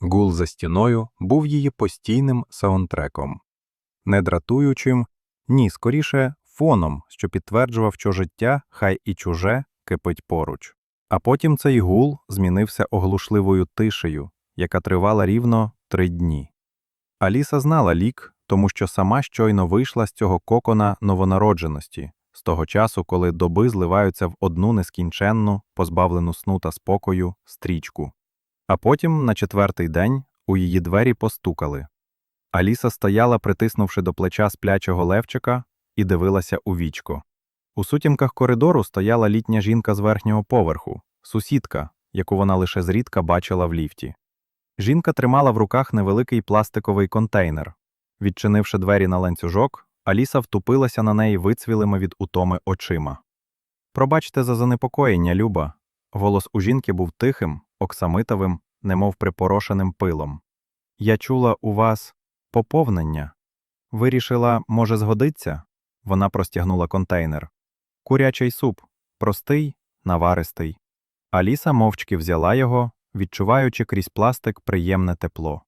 Гул за стіною був її постійним саундтреком. Не дратуючим, ні, скоріше фоном, що підтверджував, що життя, хай і чуже, кипить поруч. А потім цей гул змінився оглушливою тишею, яка тривала рівно три дні. Аліса знала лік, тому що сама щойно вийшла з цього кокона новонародженості, з того часу, коли доби зливаються в одну нескінченну, позбавлену сну та спокою, стрічку. А потім, на четвертий день, у її двері постукали. Аліса стояла, притиснувши до плеча сплячого левчика, і дивилася у вічко. У сутінках коридору стояла літня жінка з верхнього поверху, сусідка, яку вона лише зрідка бачила в ліфті. Жінка тримала в руках невеликий пластиковий контейнер. Відчинивши двері на ланцюжок, Аліса втупилася на неї вицвілими від утоми очима. Пробачте за занепокоєння, Люба. Голос у жінки був тихим, оксамитовим, немов припорошеним пилом. Я чула у вас поповнення. Вирішила, може, згодиться? Вона простягнула контейнер. Курячий суп, простий, наваристий. Аліса мовчки взяла його, відчуваючи крізь пластик приємне тепло.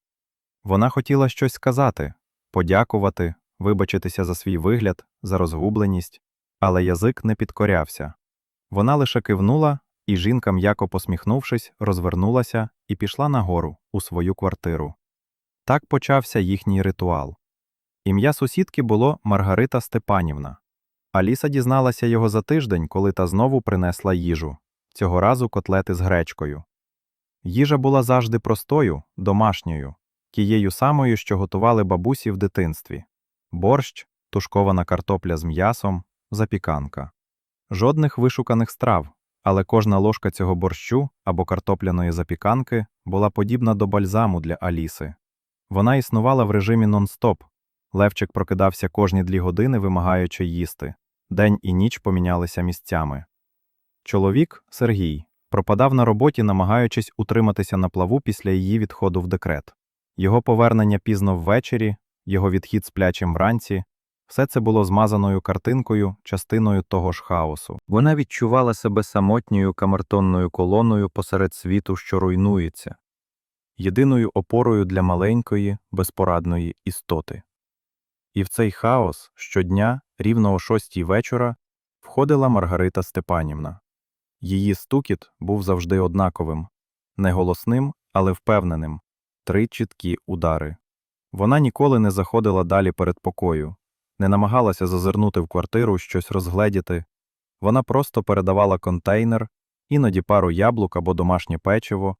Вона хотіла щось сказати, подякувати, вибачитися за свій вигляд, за розгубленість, але язик не підкорявся. Вона лише кивнула, і жінка, м'яко посміхнувшись, розвернулася і пішла нагору у свою квартиру. Так почався їхній ритуал. Ім'я сусідки було Маргарита Степанівна. Аліса дізналася його за тиждень, коли та знову принесла їжу, цього разу котлети з гречкою. Їжа була завжди простою, домашньою, тією самою, що готували бабусі в дитинстві борщ, тушкована картопля з м'ясом, запіканка. Жодних вишуканих страв, але кожна ложка цього борщу або картопляної запіканки була подібна до бальзаму для Аліси. Вона існувала в режимі нон-стоп. Левчик прокидався кожні дві години, вимагаючи їсти. День і ніч помінялися місцями. Чоловік, Сергій, пропадав на роботі, намагаючись утриматися на плаву після її відходу в декрет. Його повернення пізно ввечері, його відхід сплячим вранці все це було змазаною картинкою, частиною того ж хаосу. Вона відчувала себе самотньою камертонною колоною посеред світу, що руйнується, єдиною опорою для маленької, безпорадної істоти. І в цей хаос щодня, рівно о шостій вечора, входила Маргарита Степанівна. Її стукіт був завжди однаковим, не голосним, але впевненим три чіткі удари. Вона ніколи не заходила далі перед покою, не намагалася зазирнути в квартиру, щось розгледіти. Вона просто передавала контейнер, іноді пару яблук або домашнє печиво,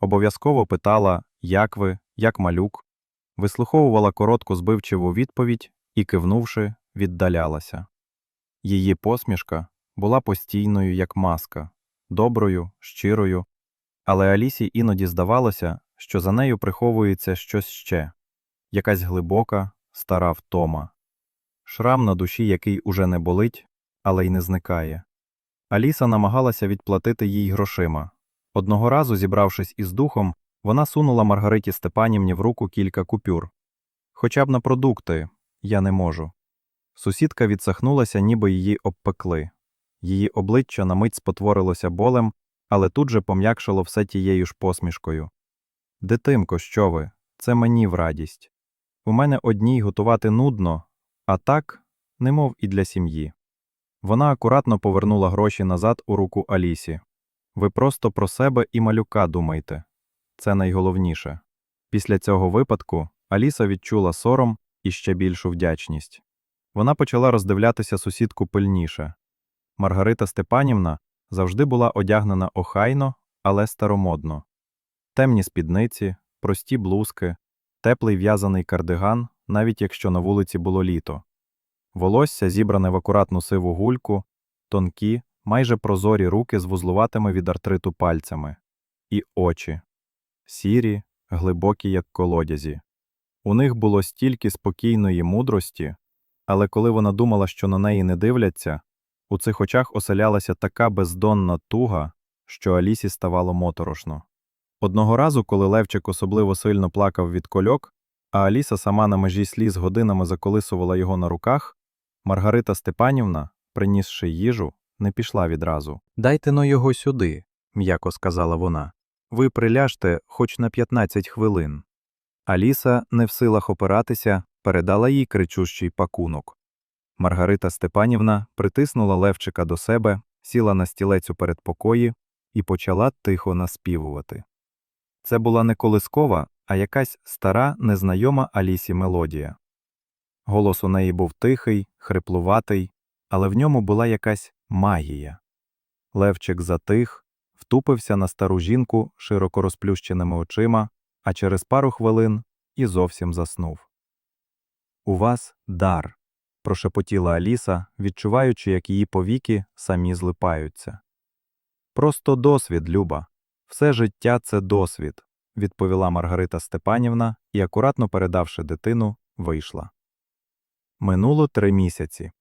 обов'язково питала, як ви, як малюк, вислуховувала коротку збивчиву відповідь і, кивнувши, віддалялася. Її посмішка була постійною, як маска, доброю, щирою, але Алісі іноді здавалося, що за нею приховується щось ще якась глибока, стара втома, шрам на душі, який уже не болить, але й не зникає. Аліса намагалася відплатити їй грошима. Одного разу, зібравшись із духом, вона сунула Маргариті Степанівні в руку кілька купюр. Хоча б на продукти я не можу. Сусідка відсахнулася, ніби її обпекли. Її обличчя на мить спотворилося болем, але тут же пом'якшило все тією ж посмішкою. Дитимко, що ви? Це мені в радість. У мене одній готувати нудно, а так, немов і для сім'ї. Вона акуратно повернула гроші назад у руку Алісі. Ви просто про себе і малюка думайте. Це найголовніше. Після цього випадку Аліса відчула сором і ще більшу вдячність. Вона почала роздивлятися сусідку пильніше. Маргарита Степанівна завжди була одягнена охайно, але старомодно. Темні спідниці, прості блузки, теплий в'язаний кардиган, навіть якщо на вулиці було літо. Волосся зібране в акуратну сиву гульку, тонкі, майже прозорі руки з вузлуватими від артриту пальцями, і очі сірі, глибокі, як колодязі. У них було стільки спокійної мудрості, але коли вона думала, що на неї не дивляться, у цих очах оселялася така бездонна туга, що Алісі ставало моторошно. Одного разу, коли Левчик особливо сильно плакав від кольок, а Аліса сама на межі сліз годинами заколисувала його на руках, Маргарита Степанівна, принісши їжу, не пішла відразу. Дайте но його сюди, м'яко сказала вона. ви приляжте хоч на 15 хвилин. Аліса, не в силах опиратися, передала їй кричущий пакунок. Маргарита Степанівна притиснула Левчика до себе, сіла на стілець у передпокої і почала тихо наспівувати. Це була не колискова, а якась стара, незнайома Алісі мелодія. Голос у неї був тихий, хриплуватий, але в ньому була якась магія. Левчик затих, втупився на стару жінку широко розплющеними очима, а через пару хвилин і зовсім заснув. У вас дар, прошепотіла Аліса, відчуваючи, як її повіки самі злипаються. Просто досвід, Люба. Все життя це досвід, відповіла Маргарита Степанівна і, акуратно передавши дитину, вийшла. Минуло три місяці.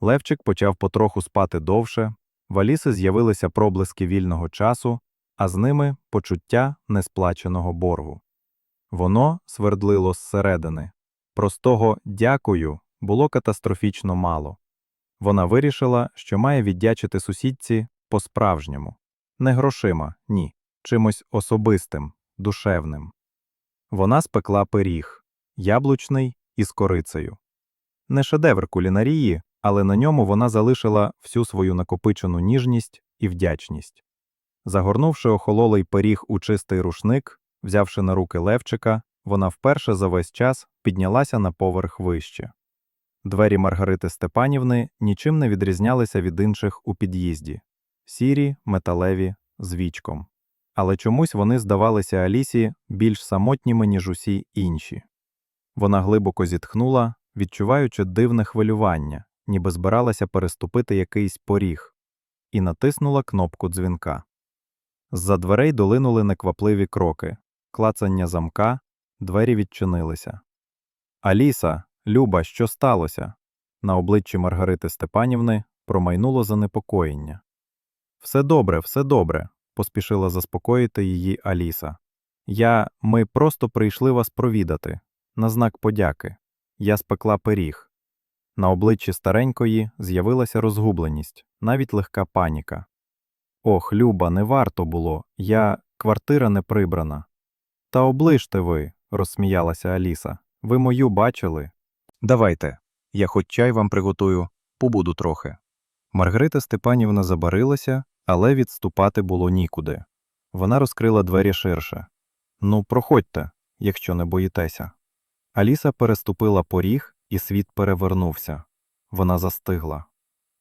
Левчик почав потроху спати довше, в Аліси з'явилися проблиски вільного часу, а з ними почуття несплаченого боргу. Воно свердлило зсередини. Простого дякую було катастрофічно мало. Вона вирішила, що має віддячити сусідці по-справжньому. Не грошима, ні, чимось особистим, душевним. Вона спекла пиріг, яблучний із корицею. Не шедевр кулінарії, але на ньому вона залишила всю свою накопичену ніжність і вдячність. Загорнувши охололий пиріг у чистий рушник, взявши на руки Левчика, вона вперше за весь час піднялася на поверх вище. Двері Маргарити Степанівни нічим не відрізнялися від інших у під'їзді сірі, металеві, з вічком. Але чомусь вони здавалися Алісі більш самотніми, ніж усі інші. Вона глибоко зітхнула, відчуваючи дивне хвилювання, ніби збиралася переступити якийсь поріг, і натиснула кнопку дзвінка. З-за дверей долинули неквапливі кроки, клацання замка, двері відчинилися. Аліса, Люба, що сталося? На обличчі Маргарити Степанівни промайнуло занепокоєння. Все добре, все добре, поспішила заспокоїти її Аліса. Я, ми просто прийшли вас провідати. На знак подяки. Я спекла пиріг. На обличчі старенької з'явилася розгубленість, навіть легка паніка. Ох, Люба, не варто було, я квартира не прибрана. Та оближте ви, розсміялася Аліса. Ви мою бачили? Давайте, я хоч чай вам приготую, побуду трохи. Маргарита Степанівна забарилася, але відступати було нікуди. Вона розкрила двері ширше. Ну, проходьте, якщо не боїтеся. Аліса переступила поріг, і світ перевернувся. Вона застигла.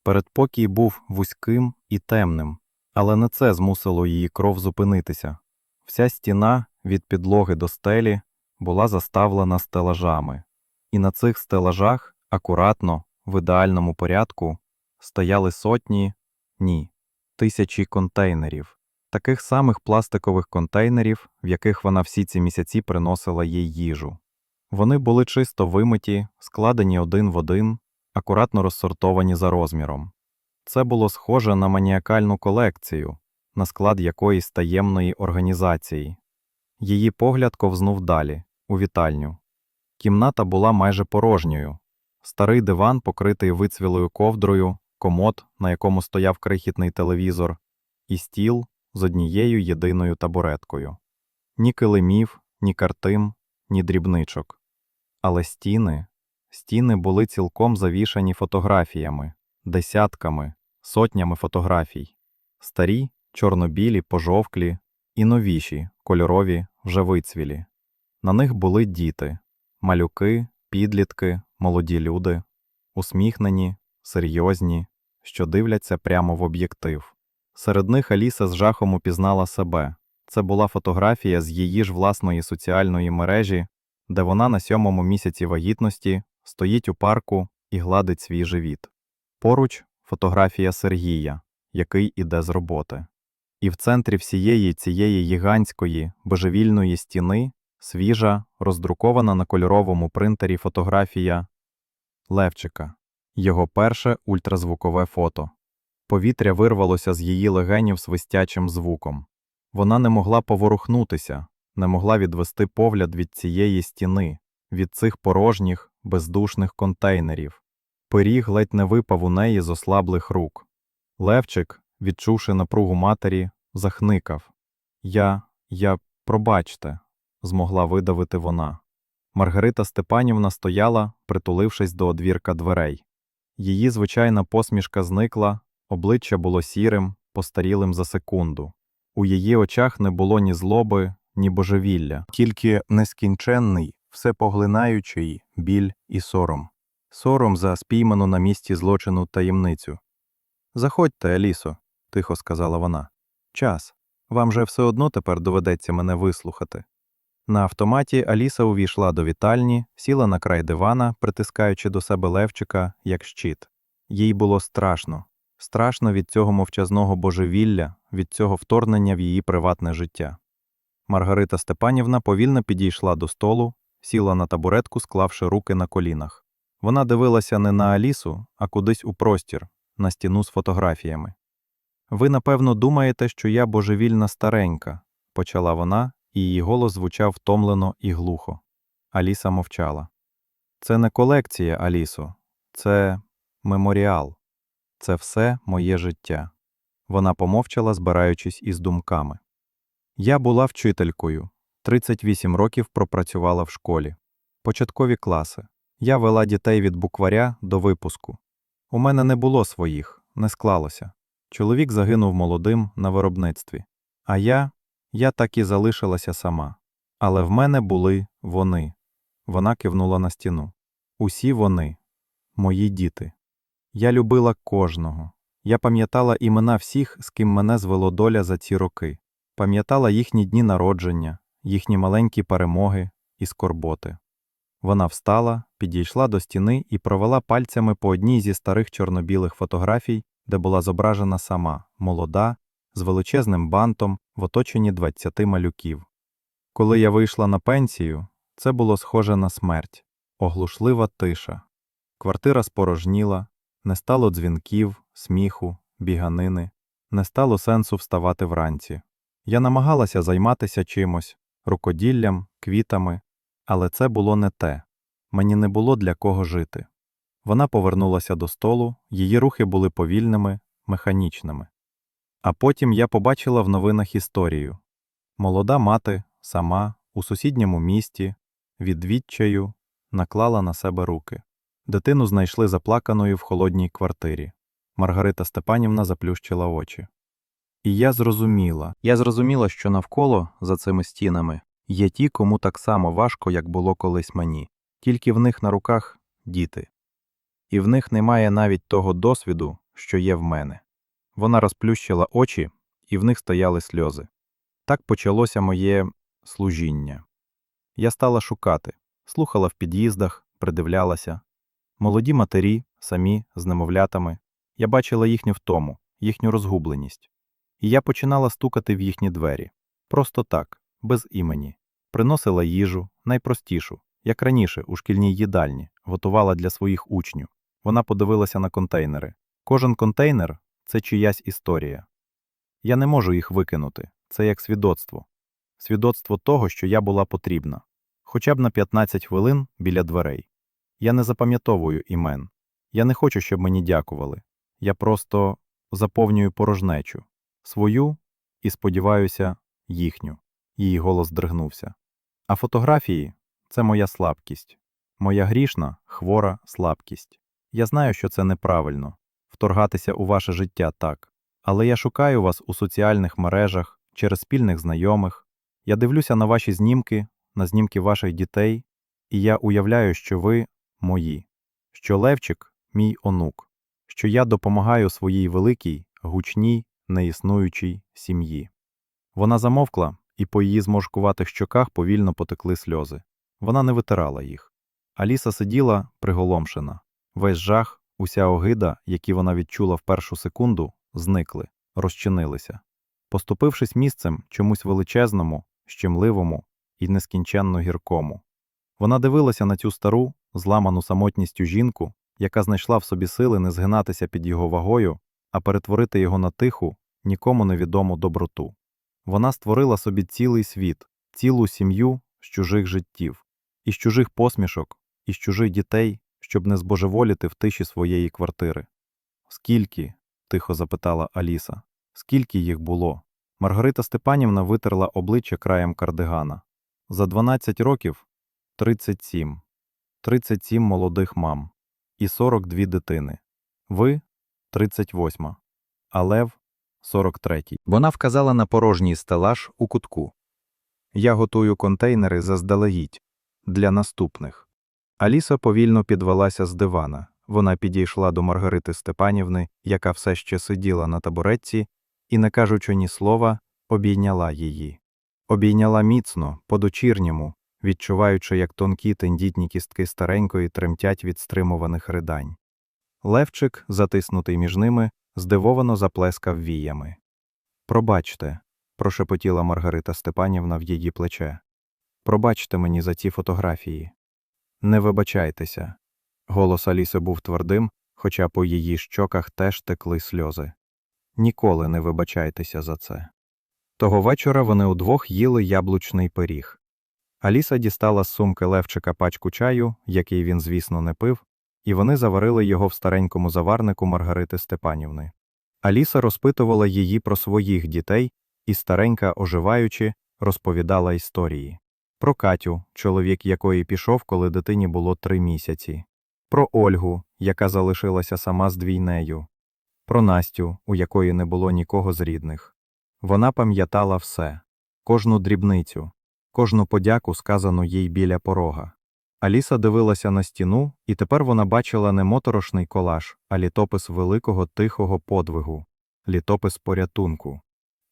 Передпокій був вузьким і темним, але не це змусило її кров зупинитися. Вся стіна від підлоги до стелі була заставлена стелажами, і на цих стелажах акуратно, в ідеальному порядку, стояли сотні, ні, тисячі контейнерів, таких самих пластикових контейнерів, в яких вона всі ці місяці приносила їй їжу. Вони були чисто вимиті, складені один в один, акуратно розсортовані за розміром. Це було схоже на маніакальну колекцію, на склад якоїсь таємної організації. Її погляд ковзнув далі, у вітальню. Кімната була майже порожньою. Старий диван, покритий вицвілою ковдрою, комод, на якому стояв крихітний телевізор, і стіл з однією єдиною табуреткою. Ні килимів, ні картин, ні дрібничок. Але стіни, стіни були цілком завішані фотографіями, десятками, сотнями фотографій, старі, чорнобілі, пожовклі і новіші, кольорові, вже вицвілі. На них були діти, малюки, підлітки, молоді люди, усміхнені, серйозні, що дивляться прямо в об'єктив. Серед них Аліса з жахом упізнала себе. Це була фотографія з її ж власної соціальної мережі, де вона на сьомому місяці вагітності стоїть у парку і гладить свій живіт. Поруч фотографія Сергія, який іде з роботи. І в центрі всієї цієї гігантської, божевільної стіни свіжа, роздрукована на кольоровому принтері фотографія Левчика, його перше ультразвукове фото. Повітря вирвалося з її легенів свистячим звуком. Вона не могла поворухнутися, не могла відвести погляд від цієї стіни, від цих порожніх, бездушних контейнерів. Пиріг ледь не випав у неї з ослаблих рук. Левчик, відчувши напругу матері, захникав Я, Я, пробачте, змогла видавити вона. Маргарита Степанівна стояла, притулившись до одвірка дверей. Її звичайна посмішка зникла, обличчя було сірим, постарілим за секунду. У її очах не було ні злоби, ні божевілля, тільки нескінченний, всепоглинаючий біль і сором. Сором за спійману на місці злочину таємницю. Заходьте, Алісо, тихо сказала вона. Час. Вам же все одно тепер доведеться мене вислухати. На автоматі Аліса увійшла до вітальні, сіла на край дивана, притискаючи до себе Левчика, як щит. Їй було страшно. Страшно від цього мовчазного божевілля, від цього вторгнення в її приватне життя. Маргарита Степанівна повільно підійшла до столу, сіла на табуретку, склавши руки на колінах. Вона дивилася не на Алісу, а кудись у простір, на стіну з фотографіями. Ви, напевно, думаєте, що я божевільна старенька, почала вона, її голос звучав втомлено і глухо. Аліса мовчала. Це не колекція, Алісо, це меморіал. Це все моє життя. Вона помовчала, збираючись із думками. Я була вчителькою. 38 років пропрацювала в школі. Початкові класи. Я вела дітей від букваря до випуску. У мене не було своїх, не склалося. Чоловік загинув молодим на виробництві. А я, я так і залишилася сама. Але в мене були вони. Вона кивнула на стіну. Усі вони, мої діти. Я любила кожного. Я пам'ятала імена всіх, з ким мене звело доля за ці роки. Пам'ятала їхні дні народження, їхні маленькі перемоги і скорботи. Вона встала, підійшла до стіни і провела пальцями по одній зі старих чорно-білих фотографій, де була зображена сама, молода, з величезним бантом в оточенні 20 малюків. Коли я вийшла на пенсію, це було схоже на смерть, оглушлива тиша. Квартира спорожніла, не стало дзвінків, сміху, біганини, не стало сенсу вставати вранці. Я намагалася займатися чимось, рукоділлям, квітами, але це було не те. Мені не було для кого жити. Вона повернулася до столу, її рухи були повільними, механічними. А потім я побачила в новинах історію. Молода мати, сама, у сусідньому місті, від відчаю, наклала на себе руки. Дитину знайшли заплаканою в холодній квартирі. Маргарита Степанівна заплющила очі. І я зрозуміла, я зрозуміла, що навколо, за цими стінами, є ті, кому так само важко, як було колись мені, тільки в них на руках діти. І в них немає навіть того досвіду, що є в мене. Вона розплющила очі, і в них стояли сльози. Так почалося моє служіння. Я стала шукати, слухала в під'їздах, придивлялася. Молоді матері, самі, з немовлятами. Я бачила їхню втому, їхню розгубленість. І я починала стукати в їхні двері. Просто так, без імені. Приносила їжу, найпростішу, як раніше у шкільній їдальні, готувала для своїх учнів. Вона подивилася на контейнери. Кожен контейнер це чиясь історія. Я не можу їх викинути. Це як свідоцтво. Свідоцтво того, що я була потрібна. Хоча б на 15 хвилин біля дверей. Я не запам'ятовую імен. Я не хочу, щоб мені дякували. Я просто заповнюю порожнечу. Свою і, сподіваюся, їхню. Її голос дригнувся. А фотографії це моя слабкість. Моя грішна, хвора слабкість. Я знаю, що це неправильно вторгатися у ваше життя так. Але я шукаю вас у соціальних мережах, через спільних знайомих. Я дивлюся на ваші знімки, на знімки ваших дітей, і я уявляю, що ви мої, що Левчик мій онук, що я допомагаю своїй великій, гучній, неіснуючій сім'ї. Вона замовкла, і по її зморшкуватих щоках повільно потекли сльози. Вона не витирала їх. Аліса сиділа приголомшена. Весь жах, уся огида, які вона відчула в першу секунду, зникли, розчинилися. Поступившись місцем чомусь величезному, щемливому і нескінченно гіркому. Вона дивилася на цю стару, зламану самотністю жінку, яка знайшла в собі сили не згинатися під його вагою, а перетворити його на тиху, нікому невідому доброту. Вона створила собі цілий світ, цілу сім'ю з чужих життів, із чужих посмішок, із чужих дітей, щоб не збожеволіти в тиші своєї квартири. Скільки? тихо запитала Аліса. Скільки їх було? Маргарита Степанівна витерла обличчя краєм кардигана. За 12 років 37. 37 молодих мам і 42 дитини. Ви 38, а Лев 43. Вона вказала на порожній стелаж у кутку. Я готую контейнери заздалегідь для наступних. Аліса повільно підвелася з дивана. Вона підійшла до Маргарити Степанівни, яка все ще сиділа на табуретці, і, не кажучи ні слова, обійняла її. Обійняла міцно, по-дочірньому, відчуваючи, як тонкі тендітні кістки старенької тремтять від стримуваних ридань. Левчик, затиснутий між ними, здивовано заплескав віями. Пробачте, прошепотіла Маргарита Степанівна в її плече. Пробачте мені за ці фотографії. Не вибачайтеся. Голос Аліси був твердим, хоча по її щоках теж текли сльози. Ніколи не вибачайтеся за це. Того вечора вони удвох їли яблучний пиріг. Аліса дістала з сумки Левчика пачку чаю, який він, звісно, не пив, і вони заварили його в старенькому заварнику Маргарити Степанівни. Аліса розпитувала її про своїх дітей, і старенька, оживаючи, розповідала історії. Про Катю, чоловік якої пішов, коли дитині було три місяці. Про Ольгу, яка залишилася сама з двійнею. Про Настю, у якої не було нікого з рідних. Вона пам'ятала все, кожну дрібницю, кожну подяку, сказану їй біля порога. Аліса дивилася на стіну, і тепер вона бачила не моторошний колаж, а літопис великого тихого подвигу, літопис порятунку.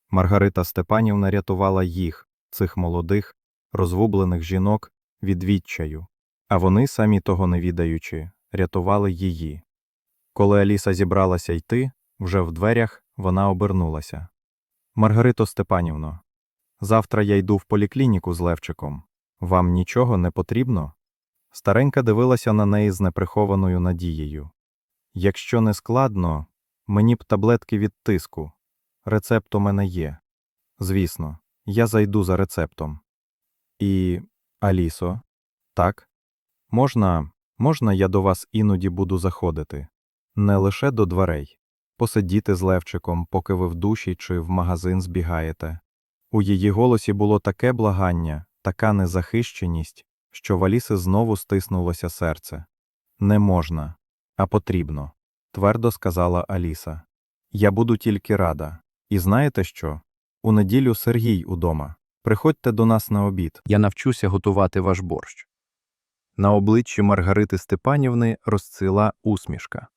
Маргарита Степанівна рятувала їх, цих молодих, розвублених жінок, від відчаю, а вони, самі того не відаючи, рятували її. Коли Аліса зібралася йти, вже в дверях вона обернулася. Маргарито Степанівно, завтра я йду в поліклініку з Левчиком. Вам нічого не потрібно? Старенька дивилася на неї з неприхованою надією. Якщо не складно, мені б таблетки від тиску. Рецепт у мене є. Звісно, я зайду за рецептом. І, Алісо, так? Можна, можна я до вас іноді буду заходити? Не лише до дверей. Посидіти з Левчиком, поки ви в душі чи в магазин збігаєте. У її голосі було таке благання, така незахищеність, що в Аліси знову стиснулося серце. Не можна, а потрібно, твердо сказала Аліса. Я буду тільки рада. І знаєте що? У неділю Сергій удома. Приходьте до нас на обід. Я навчуся готувати ваш борщ. На обличчі Маргарити Степанівни розцвіла усмішка.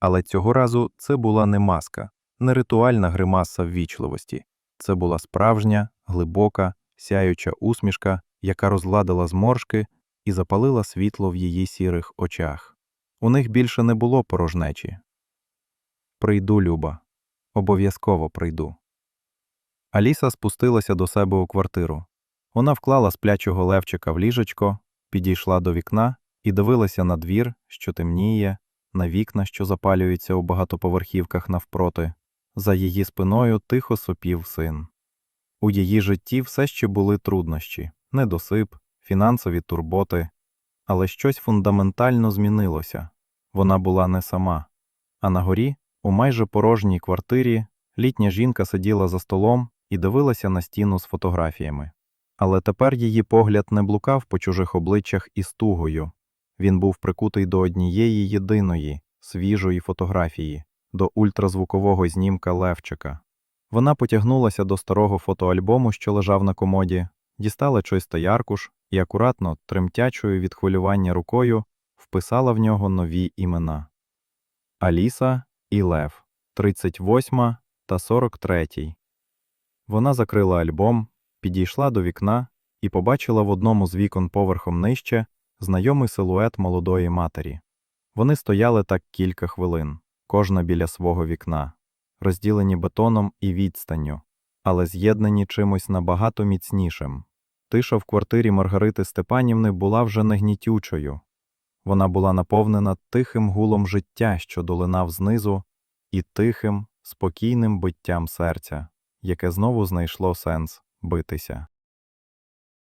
Але цього разу це була не маска, не ритуальна гримаса ввічливості. Це була справжня, глибока, сяюча усмішка, яка розгладила зморшки і запалила світло в її сірих очах. У них більше не було порожнечі. Прийду, Люба. Обов'язково прийду. Аліса спустилася до себе у квартиру. Вона вклала сплячого левчика в ліжечко, підійшла до вікна і дивилася на двір, що темніє, на вікна, що запалюються у багатоповерхівках навпроти. За її спиною тихо сопів син. У її житті все ще були труднощі, недосип, фінансові турботи, але щось фундаментально змінилося. Вона була не сама. А на горі, у майже порожній квартирі, літня жінка сиділа за столом і дивилася на стіну з фотографіями. Але тепер її погляд не блукав по чужих обличчях із тугою. Він був прикутий до однієї єдиної, свіжої фотографії, до ультразвукового знімка Левчика. Вона потягнулася до старого фотоальбому, що лежав на комоді, дістала чистий аркуш і акуратно, тремтячою від хвилювання рукою, вписала в нього нові імена Аліса і Лев, 38 та 43. Вона закрила альбом, підійшла до вікна і побачила в одному з вікон поверхом нижче знайомий силует молодої матері. Вони стояли так кілька хвилин, кожна біля свого вікна, розділені бетоном і відстанню, але з'єднані чимось набагато міцнішим. Тиша в квартирі Маргарити Степанівни була вже не гнітючою. Вона була наповнена тихим гулом життя, що долинав знизу, і тихим, спокійним биттям серця, яке знову знайшло сенс битися.